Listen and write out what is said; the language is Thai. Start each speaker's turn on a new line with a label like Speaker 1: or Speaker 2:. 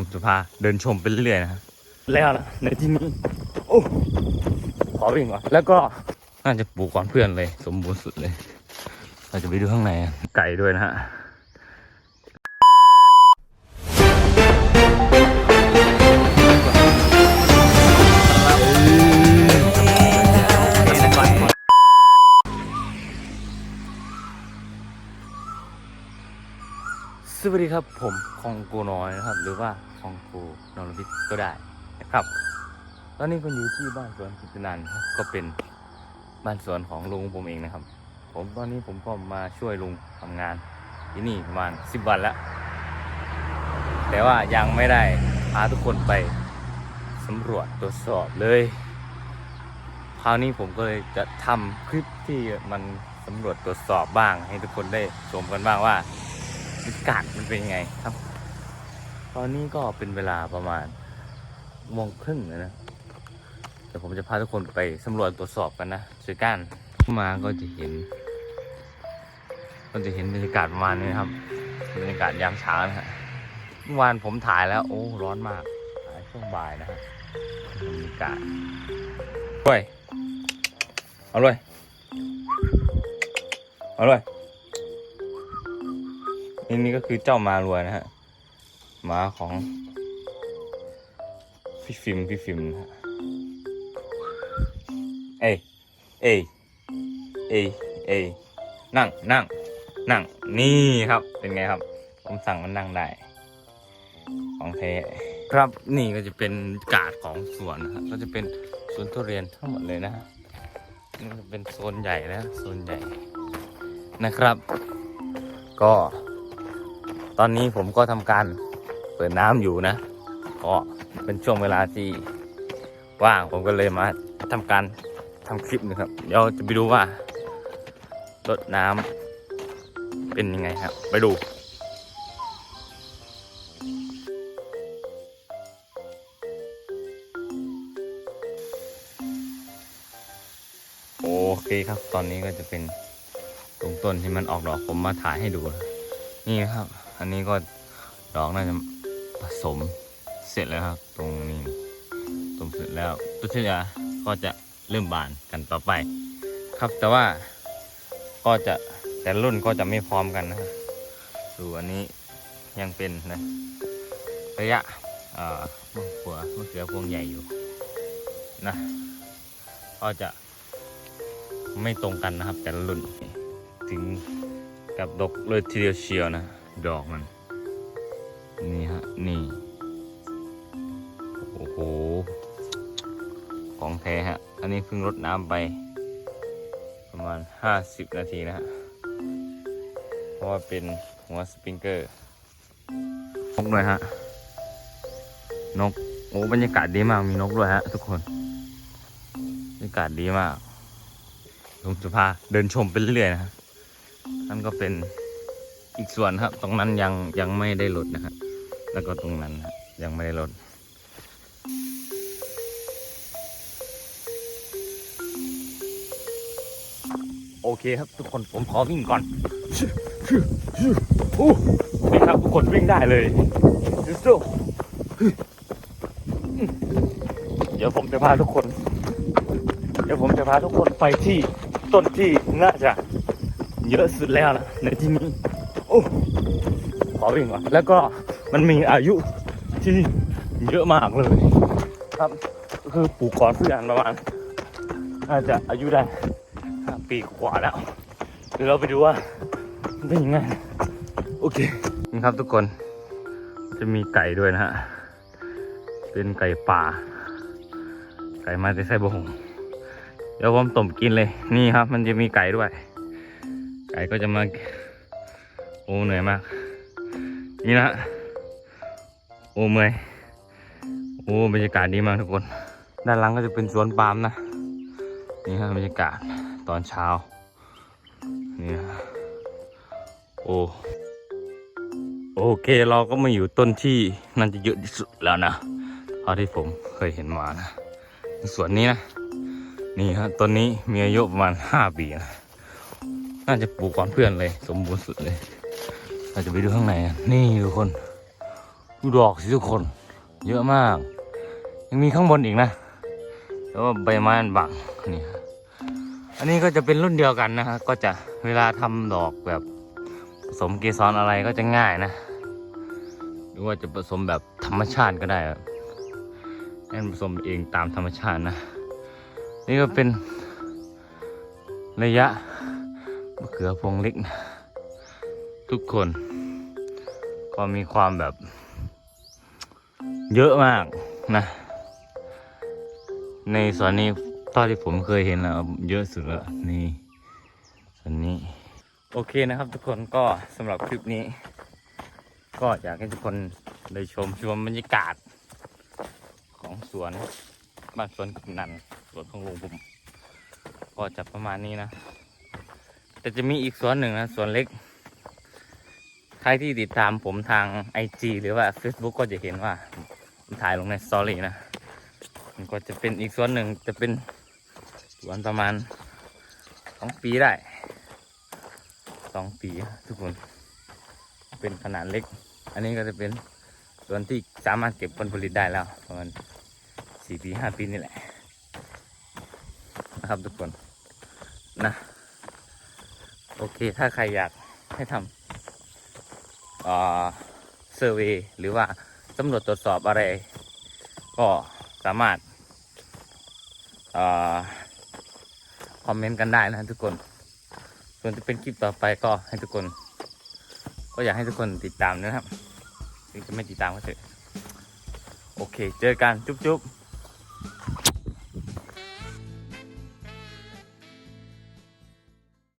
Speaker 1: ผมจะพาเดินชมไปเรื่อยๆนะแล้วนะในที่นี้โอ้ขอวิ่งก่อนแล้วก็น่าจะปลูกก่อนเพื่อนเลย สมบูรณ์สุดเลย เราจะไปดูข้างในอะไก่ด้วยนะฮะสวัสดีครับผมคองกูน้อยนะครับ หรือว่า คองกูนรวิทย์ก็ได้นะครับ ตอนนี้ผมอยู่ที่บ้านสวนกิจนันท์ก็เป็นบ้านสวนของลุงผมเองนะครับ ผมตอนนี้ผมก็มาช่วยลุงทำงานที่นี่ประมาณสิบวันแล้ว แต่ว่ายังไม่ได้พาทุกคนไปสำรวจตรวจสอบเลยคราวนี้ผมก็เลยจะทำคลิปที่มันสำรวจตรวจสอบบ้าง ให้ทุกคนได้ชมกันบ้างว่าบรรยากาศมันเป็นยังไงครับ อนนี้ก็เป็นเวลาประมาณโมงครึ่งนะ เดี๋ยวผมจะพาทุกคนไปสำรวจตรวจสอบกันนะช่วยกันมาก็จะเห็น ก็จะเห็นบรรยากาศประมาณนี้ครับ บรรยากาศยามเช้านะฮะ เมื่อวานผมถ่ายแล้ว โอ้ ร้อนมากถ่ายช่วงบ่ายนะฮะ บรรยากาศด้วยเอาเลย เอาเลยนี่นี่ก็คือเจ้ามารวยนะฮะ มาของพี่ฟิล์มพี่ฟิล์มนะฮะเอ้ยเอ้ยเอ้ยเอ้ยนั่งนั่งนั่งนี่ครับเป็นไงครับ ผมสั่งมันนั่งได้ ของแท้ครับนี่ก็จะเป็นกาดของสวนนะครับก็จะเป็นสวนทุเรียนทั้งหมดเลยนะนี่จะเป็นโซนใหญ่นะโซนใหญ่นะครับ ก็ ตอนนี้ผมก็ทำการ เปิดน้ำอยู่นะก็เป็นช่วงเวลาที่ว่างผมก็เลยมาทำการทำคลิปนะครับ เดี๋ยวจะไปดูว่ารดน้ำเป็นยังไงครับ ไปดูโอเคครับ ตอนนี้ก็จะเป็นตรงต้นที่มันออกดอกผมมาถ่ายให้ดู นี่ครับ อันนี้ก็ดอกน่าจะ ผสมเสร็จแล้วครับ ตรงนี้ผสมเสร็จแล้วตัวที่เหลือก็จะเริ่มบานกันต่อไป ครับแต่ว่าก็จะแต่รุ่นก็จะไม่พร้อมกันนะครับดูอันนี้ยังเป็นนะระยะอ่อมะเขือมะเขือพวงใหญ่อยู่นะก็จะไม่ตรงกันนะครับ แต่ละรุ่นถึงกับดอกเลยทีเดียวเชียวนะ ดอกมัน นี่ฮะ นี่ โอ้โห ของแท้ฮะ อันนี้เพิ่งรดน้ำไป ประมาณ 50 นาทีนะฮะ เพราะว่าเป็นหัวสปริงเกอร์ นกหน่อยฮะ นก โอ้บรรยากาศดีมาก มีนกด้วยฮะ ทุกคน บรรยากาศดีมากผมจะพาเดินชมไปเรื่อยๆนะฮะนั่นก็เป็นอีกส่วนครับ ตรงนั้นยังยังไม่ได้ลดนะครับ แล้วก็ตรงนั้นฮะยังไม่ได้ลดโอเคครับทุกคนผมขอวิ่งก่อนโอ้นี่ครับทุกคนวิ่งได้เลยสู้เดี๋ยวผมจะพาทุกคน เดี๋ยวผมจะพาทุกคนไปที่ต้นที่น่าจะเยอะสุดแล้วนะในที่นี้โอ้ขอวิ่งก่อนแล้วก็ มันมีอายุที่เยอะมากเลย ครับก็คือปลูกก่อนเพื่อนประมาณน่าจจะอายุได้ห้าปีกว่าแล้วเดี๋ยวเราไปดูว่าเป็นยังไงโอเคนี่ครับทุกคน จะมีไก่ด้วยนะฮะเป็นไก่ป่า ไก่มาแต่ไส้บงเดี๋ยวผมต้มกินเลยนี่ครับ มันจะมีไก่ด้วย ไก่ก็จะมาโอ้เหนื่อยมาก นี่นะฮะ อ้เมื่อยโอ้บรรยากาศดีมากทุกคน ด้านหลังก็จะเป็นสวนปาล์มนะ นี่ฮะบรรยากาศตอนเช้า นี่ฮะโอ้โอเคเราก็มาอยู่ต้นที่น่าจะเยอะที่สุดแล้วนะเท่าที่ผมเคยเห็นมานะสวนนี้นะ นี่ฮะต้นนี้มีอายุประมาณห้าปีนะน่าจะปลูกก่อนเพื่อนเลย สมบูรณ์สุดเลย เราจะไปดูข้างในนี่ทุกคน ดูดอกสิทุกคน เยอะมาก ยังมีข้างบนอีกนะแต่ว่าใบไม้มันบังนี่อันนี้ก็จะเป็นรุ่นเดียวกันนะฮะก็จะเวลาทำดอกแบบผสมเกสรอะไรก็จะง่ายนะ หรือว่าจะผสมแบบธรรมชาติก็ได้ครับให้มันผสมเองตามธรรมชาตินะ นี่ก็เป็นระยะมะเขือพวงเล็กนะทุกคนก็มีความแบบ เยอะมากนะ ในสวนนี้เท่าที่ผมเคยเห็นแล้วเยอะสุดแล้วนี่สวนนี้ โอเคนะครับทุกคนก็สำหรับคลิปนี้ ก็อยากให้ทุกคนได้ชมชมบรรยากาศ ของสวนบ้านสวนกำนันสวนของลุงผมก็จะประมาณนี้นะแต่จะมีอีกสวนหนึ่งนะสวนเล็กใครที่ติดตามผมทาง IG หรือว่า Facebook ก็จะเห็นว่า ผมถ่ายลงในสตอรี่นะมันก็จะเป็นอีกส่วนหนึ่งจะเป็นสวนประมาณสองปีได้สองปีทุกคน เป็นขนาดเล็ก อันนี้ก็จะเป็นสวนที่สามารถเก็บผลผลิตได้แล้วประมาณสี่ปีห้าปีนี่แหละนะครับทุกคนนะโอเคถ้าใครอยากให้ทำเอ่อเซอร์เวยหรือว่า สำรวจตรวจสอบอะไร ก็สามารถอคอมเมนต์กันได้นะทุกคน ส่วนจะเป็นคลิปต่อไปก็ให้ทุกคน ก็อยากให้ทุกคนติดตามนะครับถึงจะไม่ติดตามก็เถอะโอเค เจอกัน จุ๊บๆ